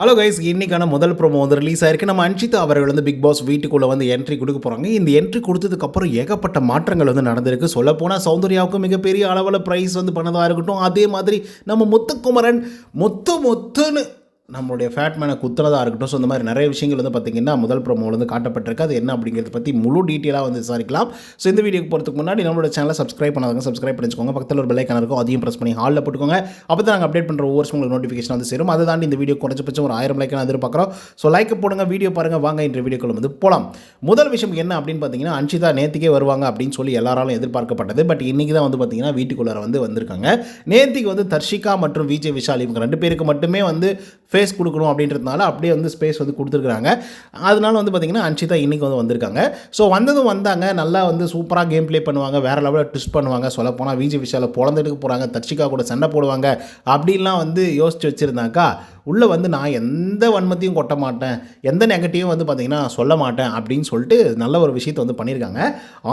Hello guys இன்றைக்கான முதல் promo வந்து ரிலீஸ் ஆயிருக்கு. நம்ம அன்ஷிதா அவர்கள் வந்து பிக் பாஸ் வீட்டுக்குள்ளே வந்து என்ட்ரி கொடுக்க போகிறாங்க இந்த என்ட்ரி கொடுத்ததுக்கப்புறம் ஏகப்பட்ட மாற்றங்கள் வந்து நடந்திருக்கு. சொல்லப்போனால் சௌந்தர்யாவுக்கும் மிகப்பெரிய அளவில் ப்ரைஸ் வந்து பண்ணதாக இருக்கட்டும். அதே மாதிரி நம்ம முத்துக்குமரன் மொத்த மொத்தன்னு நம்மளுடைய ஃபேட்மேனை குத்துறதா இருக்கட்டும். ஸோ இந்த மாதிரி நிறைய விஷயங்கள் வந்து பார்த்திங்கன்னா முதல் ப்ரோமோவில் வந்து காட்டப்பட்டிருக்கு. அது என்ன அப்படிங்கிறத பற்றி முழு டீட்டெயிலாக வந்து விசாரிக்கலாம். ஸோ இந்த வீடியோக்கு போகிறதுக்கு முன்னாடி நம்மளோட சேனலை சப்ஸ்கிரைப் பண்ணாதவங்க சப்ஸ்கிரைப் பண்ணிச்சுக்கோங்க. பக்கத்தில் ஒரு பெல்லைக்கான இருக்கும் அதையும் ப்ரெஸ் பண்ணி ஹாலில் போட்டுக்கோங்க. அப்போ தான் நாங்கள் அப்டேட் பண்ணுற ஒவ்வொரு உங்களுக்கு நோட்டிஃபிகேஷன் வந்து சேரும். அதை தாண்டி இந்த வீடியோ குறைஞ்சபட்சம் ஒரு ஆயிரம் லைக்கான எதிர்பார்க்குறோம். ஸோ லைக் போடுங்க வீடியோ பாருங்கள் வாங்க இன்ற வீடியோக்குள்ள வந்து போகலாம் முதல் விஷயம் என்ன அப்படின்னு பார்த்தீங்கன்னா அன்ஷிதா நேத்திக்கே வருவாங்க அப்படின்னு சொல்லி எல்லாராலும் எதிர்பார்க்கப்பட்டது. பட் இன்றைக்கி தான் வந்து பார்த்தீங்கன்னா வீட்டுக்குள்ளார வந்து வந்திருக்காங்க. நேத்திக்கு வந்து தர்ஷிகா மற்றும் விஜய் விஷால் இவங்க ரெண்டு பேருக்கு மட்டுமே வந்து ஸ்பேஸ் கொடுக்கணும் அப்படின்றதுனால அப்படியே வந்து ஸ்பேஸ் வந்து கொடுத்துருக்குறாங்க. அதனால வந்து பார்த்திங்கன்னா அன்ஷிதா இன்றைக்கி வந்து வந்திருக்காங்க. ஸோ வந்ததும் வந்தாங்க. நல்லா வந்து சூப்பராக கேம் ப்ளே பண்ணுவாங்க. வேறு லெவலில் ட்விஸ்ட் பண்ணுவாங்க. சொல்லப்போனால் விஜய் விஷால பொழந்துட்டு போகிறாங்க தர்ஷிகா கூட சண்டை போடுவாங்க. அப்படின்லாம் வந்து யோசிச்சு வச்சுருந்தாக்கா உள்ளே வந்து நான் எந்த வன்மத்தையும் கொட்ட மாட்டேன் எந்த நெகட்டிவும் வந்து பார்த்திங்கன்னா சொல்ல மாட்டேன் அப்படின்னு சொல்லிட்டு நல்ல ஒரு விஷயத்தை வந்து பண்ணியிருக்காங்க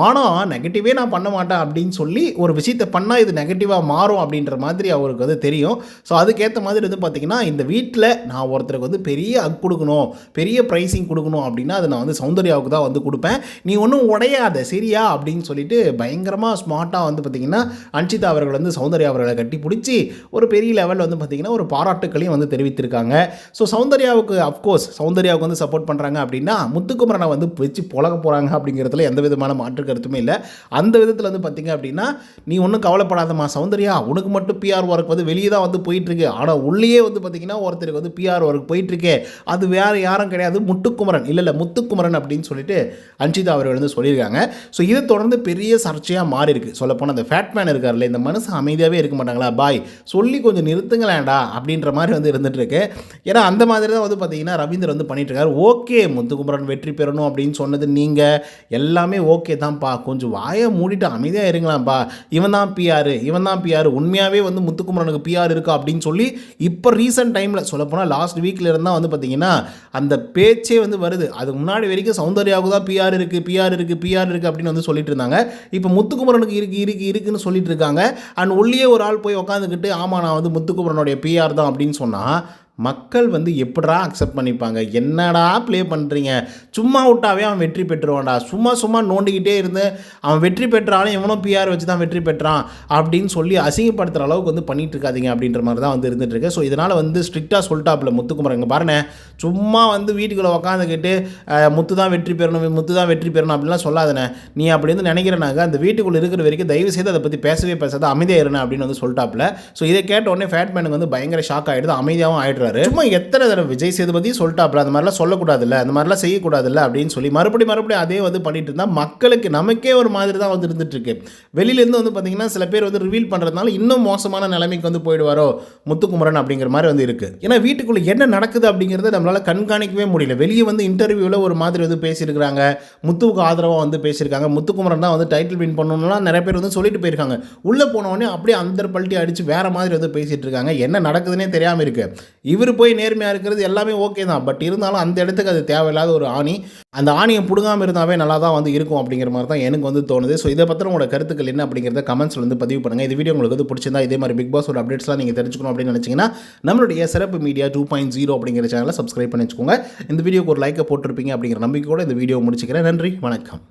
ஆனால் நெகட்டிவே நான் பண்ண மாட்டேன் அப்படின்னு சொல்லி ஒரு விஷயத்தை பண்ணால் இது நெகட்டிவாக மாறும் அப்படின்ற மாதிரி அவருக்கு வந்து தெரியும். ஸோ அதுக்கேற்ற மாதிரி வந்து பார்த்திங்கன்னா இந்த வீட்டில் நான் ஒருத்தருக்கு வந்து பெரிய அக் கொடுக்கணும் பெரிய ப்ரைஸிங் கொடுக்கணும் அப்படின்னா அதை நான் வந்து சௌந்தர்யாவுக்கு தான் வந்து கொடுப்பேன். நீ ஒன்றும் உடையாத சரியா? அப்படின்னு சொல்லிட்டு பயங்கரமாக ஸ்மார்ட்டாக வந்து பார்த்திங்கன்னா அன்ஷிதா அவர்கள் வந்து சௌந்தர்யா அவர்களை கட்டி பிடிச்சி ஒரு பெரிய லெவலில் வந்து பார்த்திங்கன்னா ஒரு பாராட்டுக்களையும் வந்து தெரிவித்து தெரிவித்திருக்காங்க ஸோ சௌந்தர்யாவுக்கு அஃப்கோர்ஸ் சௌந்தர்யாவுக்கு வந்து சப்போர்ட் பண்ணுறாங்க அப்படின்னா முத்துக்குமரனை வந்து வச்சு புழக போகிறாங்க அப்படிங்கிறதுல எந்த விதமான மாற்று கருத்துமே இல்லை. அந்த விதத்தில் வந்து பார்த்திங்க அப்படின்னா நீ ஒன்றும் கவலைப்படாதம்மா. சௌந்தர்யா உனக்கு மட்டும் பிஆர் ஒர்க் வந்து வெளியே தான் வந்து போயிட்டுருக்கு. ஆனால் உள்ளேயே வந்து பார்த்திங்கன்னா ஒருத்தருக்கு வந்து பிஆர் ஒர்க் போயிட்டுருக்கே. அது வேறு யாரும் கிடையாது. முத்துக்குமரன். இல்லை இல்லை முத்துக்குமரன் அப்படின்னு சொல்லிட்டு அன்ஷிதா அவர்கள் வந்து சொல்லியிருக்காங்க. ஸோ இதை தொடர்ந்து பெரிய சர்ச்சையாக மாறி இருக்கு சொல்லப்போனால் அந்த ஃபேட்மேன் இருக்கார்ல இந்த மனசு அமைதியாகவே இருக்க மாட்டாங்களா? பாய் சொல்லி கொஞ்சம் நிறுத்துங்களேன்டா அப்படின்ற மாதிரி வந்து இருந்துட்டு இருக்கு ஏன்னா அந்த மாதிரி தான் வந்து பார்த்தீங்கன்னா ரவீந்தர் வந்து பண்ணிட்டு இருக்காரு ஓகே முத்துக்குமரன் வெற்றி பெறணும் அப்படின்னு சொன்னது நீங்கள் எல்லாமே ஓகே தான்ப்பா. கொஞ்சம் வாயை மூடிட்டு அமைதியாக இருங்களாம்ப்பா. இவன் தான் பிஆர் இவன் தான் பிஆர் உண்மையாகவே வந்து முத்துக்குமரனுக்கு பிஆர் இருக்கா அப்படின்னு சொல்லி இப்போ ரீசெண்ட் டைமில் சொல்லப்போனால் லாஸ்ட் வீக்கில் இருந்தால் வந்து பார்த்தீங்கன்னா அந்த பேச்சே வந்து வருது. அதுக்கு முன்னாடி வரைக்கும் சௌந்தர்யாவுக்கு தான் பிஆர் இருக்குது பிஆர் இருக்குது பிஆர் இருக்குது அப்படின்னு வந்து சொல்லிட்டு இருந்தாங்க இப்போ முத்துக்குமரனுக்கு இருக்கு இருக்கு இருக்குன்னு சொல்லிட்டு இருக்காங்க அண்ட் உள்ளே ஒரு ஆள் போய் உட்காந்துக்கிட்டு ஆமாம் நான் வந்து முத்துக்குமரனுடைய பிஆர் தான் அப்படின்னு சொன்னால் மக்கள் வந்து எப்படா அக்செப்ட் பண்ணிப்பாங்க? என்னடா ப்ளே பண்ணுறீங்க சும்மா விட்டாவே அவன் வெற்றி பெற்றுவான்டா சும்மா சும்மா நோண்டிக்கிட்டே இருந்து அவன் வெற்றி பெற்றாலும் எவனோ பிஆர் வச்சு தான் வெற்றி பெற்றான் அப்படின்னு சொல்லி அசிங்கப்படுத்துகிற அளவுக்கு வந்து பண்ணிட்டு இருக்காதீங்க அப்படின்ற மாதிரி தான் வந்து இருந்துட்டு இருக்கு. ஸோ இதனால் வந்து ஸ்ட்ரிக்டாக சொல்லிட்டாப்புல முத்துக்குமரன் இங்கே பாருங்க. சும்மா வந்து வீட்டுக்குள்ளே உட்காந்துக்கிட்டு முத்து தான் வெற்றி பெறணும் முத்து தான் வெற்றி பெறணும் அப்படின்லாம் சொல்லாதனே நீ அப்படி வந்து நினைக்கிறனாக்க அந்த வீட்டுக்குள்ளே இருக்கிற வரைக்கும் தயவு செய்து அதை பற்றி பேசவே பேசாத அமைதியாக இருந்தேன் அப்படின்னு வந்து சொல்லிட்டாப்புல. ஸோ இதை கேட்ட உடனே ஃபேட்மேனுக்கு வந்து பயங்கர ஷாக் ஆகிடுது அமைதியாகவும் சொல்லியிருக்காரு சும்மா எத்தனை தடவை விஜய் சேதுபதி சொல்லிட்டாப்ல அந்த மாதிரிலாம் சொல்லக்கூடாதுல்ல அந்த மாதிரிலாம் செய்யக்கூடாதுல்ல அப்படின்னு சொல்லி மறுபடியும் மறுபடியும் அதே வந்து பண்ணிட்டு இருந்தால் மக்களுக்கு நமக்கே ஒரு மாதிரி தான் வந்து இருந்துட்டுருக்கு வெளியிலேருந்து வந்து பார்த்தீங்கன்னா சில பேர் வந்து ரிவீல் பண்ணுறதுனால இன்னும் மோசமான நிலைமைக்கு வந்து போயிடுவாரோ முத்துக்குமரன் அப்படிங்கிற மாதிரி வந்து இருக்குது ஏன்னா வீட்டுக்குள்ளே என்ன நடக்குது அப்படிங்கிறத நம்மளால் கண்காணிக்கவே முடியல. வெளியே வந்து இன்டர்வியூவில் ஒரு மாதிரி வந்து பேசியிருக்கிறாங்க. முத்துவுக்கு ஆதரவாக வந்து பேசியிருக்காங்க. முத்துக்குமரன் தான் வந்து டைட்டில் வின் பண்ணணும்லாம் நிறைய பேர் வந்து சொல்லிட்டு போயிருக்காங்க. உள்ளே போனவொடனே அப்படியே அந்த பல்ட்டி அடித்து வேறு மாதிரி வந்து பேசிகிட்டு இருக்காங்க. என்ன நடக்குதுன்னே தெரியாமல் இருக்கு. இவர் போய் நேர்மையாக இருக்கிறது எல்லாமே ஓகே தான். பட் இருந்தாலும் அந்த இடத்துக்கு அது தேவையில்லாத ஒரு ஆணி. அந்த ஆணியை பிடுங்காமல் இருந்தாவே நல்லா தான் வந்து இருக்கும் அப்படிங்கிற மாதிரி தான் எனக்கு வந்து தோணுது. ஸோ இதை பற்றி உங்களோட கருத்துக்கள் என்ன அப்படிங்கிறத கமெண்ட்ஸில் வந்து பதிவு பண்ணுங்கள் இது வீடியோ உங்களுக்கு வந்து பிடிச்சிருந்தா இதே மாதிரி பிக் பாஸோட அப்டேட்ஸ்லாம் நீங்கள் தெரிஞ்சுக்கணும் அப்படின்னு நினச்சிங்கன்னா நம்மளுடைய சிறப்பு மீடியா டூ பாயிண்ட் ஜீரோ அப்படிங்கிற சேனலை சப்ஸ்கிரைப் பண்ணி வச்சுக்கோங்க. இந்த வீடியோக்கு ஒரு லைக்கை போட்டிருப்பீங்க அப்படிங்கிற நம்பிக்கையோட இந்த வீடியோ முடிச்சுக்கிறேன். நன்றி வணக்கம்.